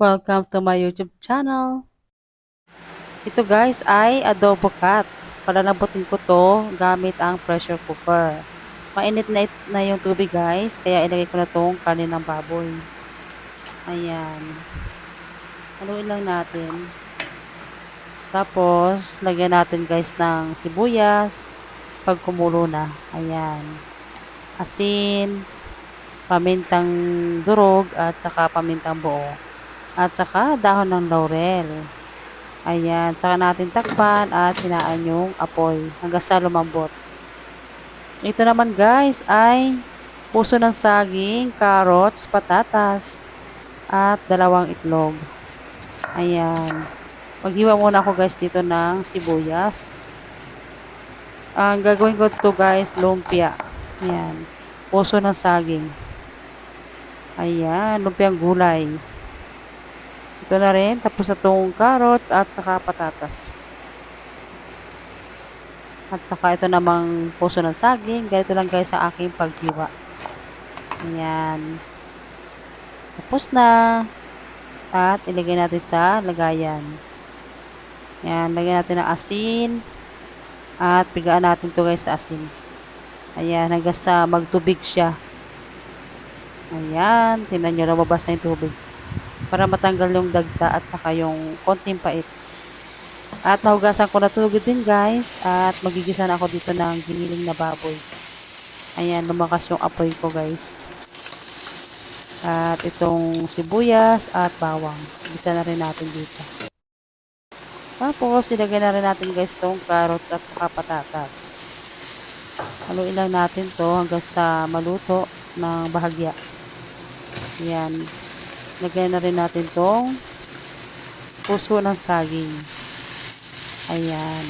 Welcome to my YouTube channel. Ito guys ay adobo cat. Palalabutin ko to gamit ang pressure cooker. Mainit na, na yung tubig guys, kaya ilagay ko na tong karne ng baboy. Ayan. Haluin lang natin. Tapos, lagyan natin guys ng sibuyas pag kumulo na. Ayan. Asin, pamintang durog at saka pamintang buo. At saka dahon ng laurel. Ayan, saka natin takpan at hinaan yung apoy hanggang sa lumambot. Ito naman guys ay puso ng saging, carrots, patatas, at dalawang itlog. Ayan. Maghiwa muna ako guys dito ng sibuyas. Ang gagawin ko to guys, lumpia. Ayan. Puso ng saging. Ayan, lumpiang gulay. Ito na rin. Tapos na itong carrots at saka patatas. At saka ito namang puso ng saging. Ganito lang guys ang aking paghiwa. Ayan. Tapos na. At ilagay natin sa lagayan. Ayan. Lagyan natin ng asin. At pigaan natin to guys sa asin. Ayan. Hanggang sa magtubig siya. Ayan. Tingnan nyo. Lumabas na yung tubig para matanggal yung dagta at saka yung konting pait. At nahugasan ko na tulog din guys at magigisa na ako dito ng giniling na baboy. Ayan, lumakas yung apoy ko guys. At itong sibuyas at bawang. Gisa na rin natin dito. Tapos, ilagay na rin natin guys itong carrots at saka patatas. Haluin lang natin to hanggang sa maluto ng bahagya. Ayan. Lagyan na rin natin tong puso ng saging. Ayan.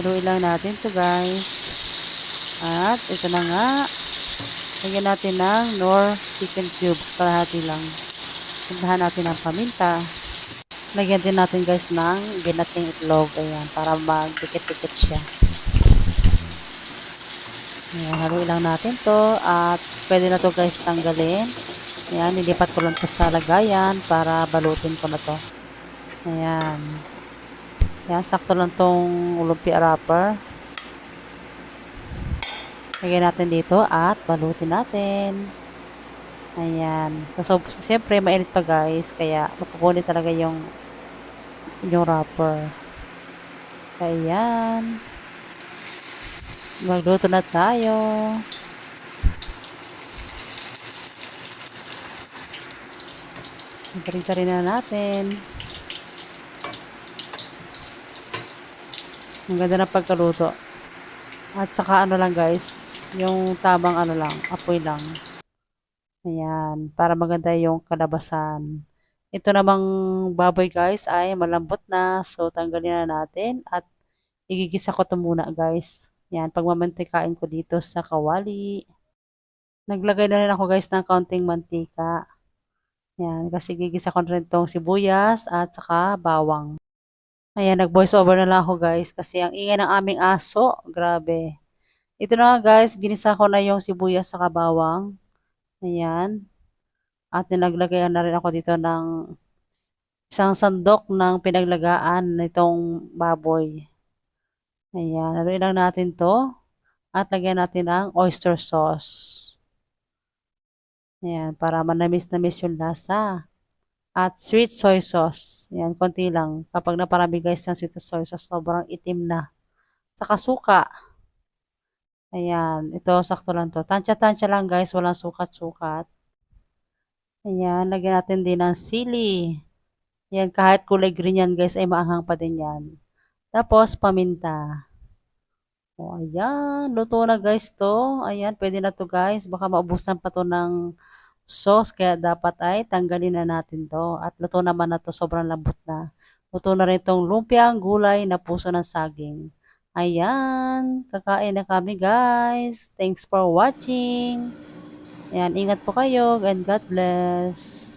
Haluin lang natin to guys. At ito na nga. Lagyan natin ng nor chicken cubes. Kalahati lang. Puntahan natin ng paminta. Lagyan din natin guys ng ginating itlog. Ayan. Para magdikit-dikit siya. Ayan. Haluin lang natin to. At pwede na to guys tanggalin. Ayan, nilipat ko lang to sa lagayan para balutin ko na to. Ayan. Ayan, sakto lang tong lumpia wrapper. Lagyan natin dito at balutin natin. Ayan. So, siyempre, mainit pa guys. Kaya, makukunin talaga yung yung wrapper. Ayan. Magluto na tayo. Tarin-tarin na natin. Ang ganda ng pagkaluto. At saka ano lang guys, yung tamang ano lang, apoy lang. Ayan, para maganda yung kalabasan. Ito namang baboy guys ay malambot na. So tanggalin na natin at igigisa ko to muna guys. Yan, pagmamantikain ko dito sa kawali. Naglagay na rin ako guys ng kaunting mantika. Yan, kasi gigisa ko rin itong sibuyas at saka bawang. Ayan, nag-voice over na lang ako guys kasi ang ingay ng aming aso, grabe. Ito na nga guys, ginisa ko na yung sibuyas saka bawang. Ayan. At nilaglagay na rin ako dito ng isang sandok ng pinaglagaan nitong baboy. Ayan, haluin lang natin to. At lagyan natin ang oyster sauce. Ayan, para manamis-namis yung lasa. At sweet soy sauce. Ayan, konti lang. Kapag naparami guys ng sweet soy sauce, sobrang itim na. Saka suka. Ayan, ito sakto lang to. Tansya-tansya lang guys, walang sukat-sukat. Ayan, lagyan natin din ng sili. Ayan, kahit kulay green yan guys, ay maanghang pa din yan. Tapos, paminta. O, ayan. Luto na guys to. Ayan, pwede na to guys. Baka maubusan pa to ng sauce. Kaya dapat ay tanggalin na natin to. At luto naman na to. Sobrang lambot na. Luto na rin itong lumpiang gulay na puso ng saging. Ayan. Kakain na kami guys. Thanks for watching. Ayan, ingat po kayo and God bless.